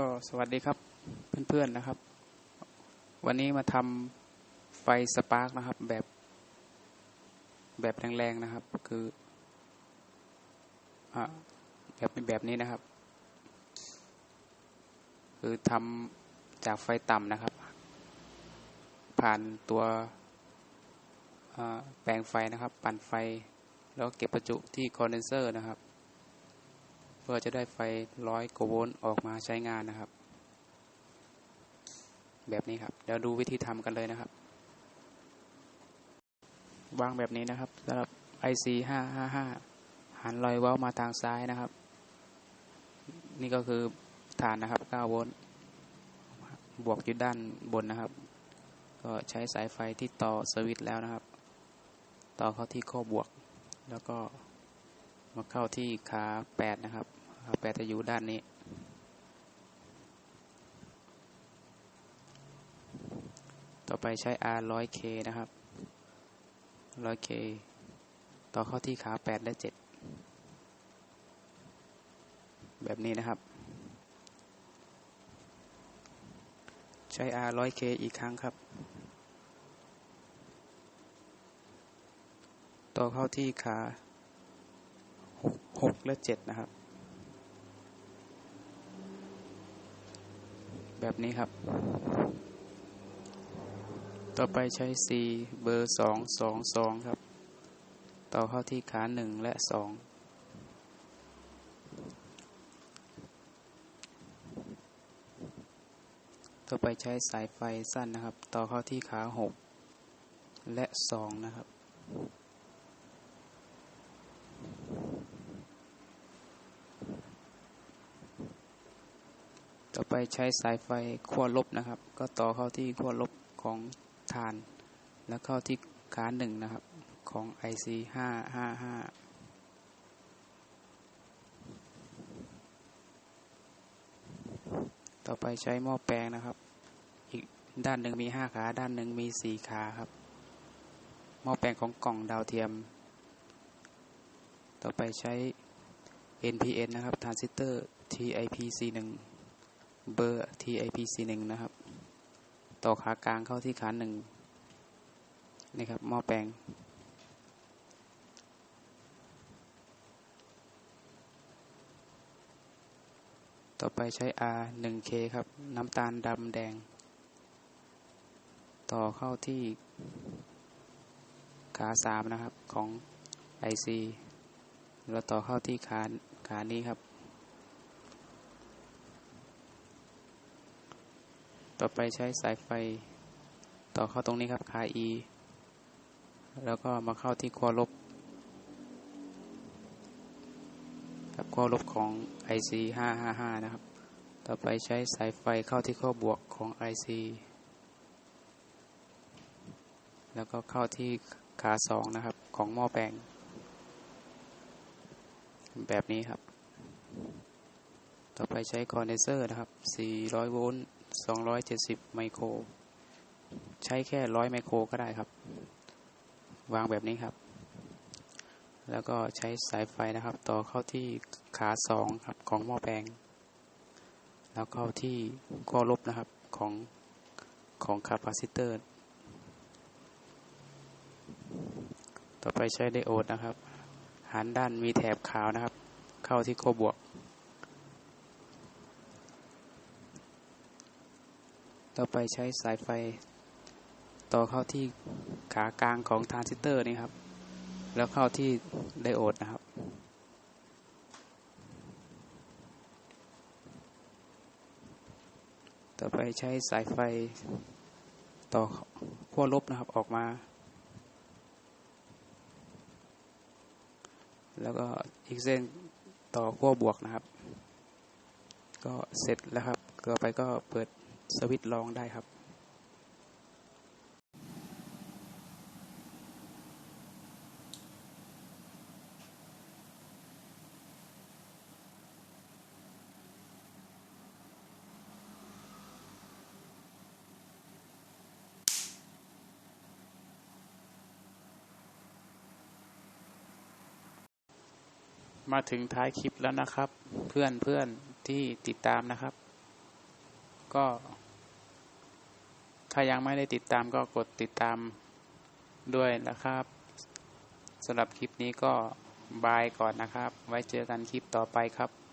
ก็สวัสดีครับเพื่อนๆนะครับ วันนี้มาทำไฟสปาร์กนะครับ แบบแบบแรงๆนะครับ คืออ่าแบบแบบนี้นะครับ คือทำจากไฟต่ำนะครับ ผ่านตัวแปลงไฟนะครับ ปั่นไฟ แล้วเก็บประจุที่คอนเดนเซอร์นะครับ เพื่อจะได้ไฟร้อยกว่าโวลต์ออกมาใช้งานนะครับ แบบนี้ครับเดี๋ยวดูวิธีทำกันเลยนะครับ วางแบบนี้นะครับสำหรับ IC 555หันรอยเว้ามาทางซ้ายนะครับ นี่ก็คือฐานนะครับ9โวลต์บวกอยู่ด้านบนนะครับ ก็ใช้สายไฟที่ต่อสวิตช์แล้วนะครับ ต่อเข้าที่ข้อบวก แล้วก็ มาเข้าที่ขา8นะครับขา8จะอยู่ด้านนี้ ต่อไปใช้ R 100K นะครับ 100K ต่อเข้าที่ขา8และ7แบบนี้นะครับ ใช้ R 100K อีกครั้งครับต่อเข้าที่ขา 6 6และ7นะครับ แบบนี้ครับ ต่อไปใช้ C เบอร์สองสองสองครับ ต่อเข้าที่ขาหนึ่งและสองต่อไปใช้สายไฟสั้นนะครับ ต่อเข้าที่ขาหกและสองนะครับ ต่อไปใช้สายไฟขั้วลบนะครับ ก็ต่อเข้าที่ขั้วลบของฐาน แล้วเข้าที่ขาหนึ่งนะครับ ของ IC ห้าห้าห้าต่อไปใช้หม้อแปลงนะครับ อีกด้านหนึ่งมีห้าขา ด้านหนึ่งมีสี่ขาครับ หม้อแปลงของกล่องดาวเทียม ต่อไปใช้ NPN นะครับทรานซิสเตอร์ TIPC1 เบอร์ TIPC1 นะครับ ต่อขากลางเข้าที่ขาหนึ่งนี่ครับหม้อแปลง ต่อไปใช้ R 1K ครับ น้ำตาลดำแดง ต่อเข้าที่ขาสามนะครับของ IC แล้วต่อเข้าที่ขาขานี้ครับ ต่อไปใช้สายไฟต่อเข้าตรงนี้ครับขา E แล้วก็มาเข้าที่ขั้วลบกับขั้วลบของ IC 555 นะครับ ต่อไปใช้สายไฟเข้าที่ขั้วบวกของ IC แล้วก็เข้าที่ขา 2 นะครับ ของหม้อแปลง แบบนี้ครับ ต่อไปใช้คอนเดนเซอร์นะครับ 400 โวลต์ 270 ไมโคร ใช้แค่ 100 ไมโครก็ได้ครับ วางแบบนี้ครับ แล้วก็ใช้สายไฟนะครับ ต่อเข้าที่ขาสองครับของหม้อแปลง แล้วเข้าที่ขั้วลบนะครับของของคาปาซิเตอร์ ต่อไปใช้ไดโอดนะครับ หันด้านมีแถบขาวนะครับ เข้าที่ขั้วบวก ต่อไปใช้สายไฟ ต่อเข้าที่ขากลางของทรานซิสเตอร์นี่ครับ แล้วเข้าที่ไดโอดนะครับ ต่อไปใช้สายไฟ ต่อขั้วลบนะครับออกมา แล้วก็อีกเส้นต่อขั้วบวกนะครับ ก็เสร็จแล้วครับต่อไปก็เปิด สวิตช์ลองได้ครับมาถึงท้ายคลิปแล้วนะครับ เพื่อนเพื่อนที่ติดตามนะครับ ก็ ถ้ายังไม่ได้ติดตามก็กดติดตามด้วยนะครับสำหรับคลิปนี้ก็บายก่อนนะครับ ไว้เจอกันคลิปต่อไปครับ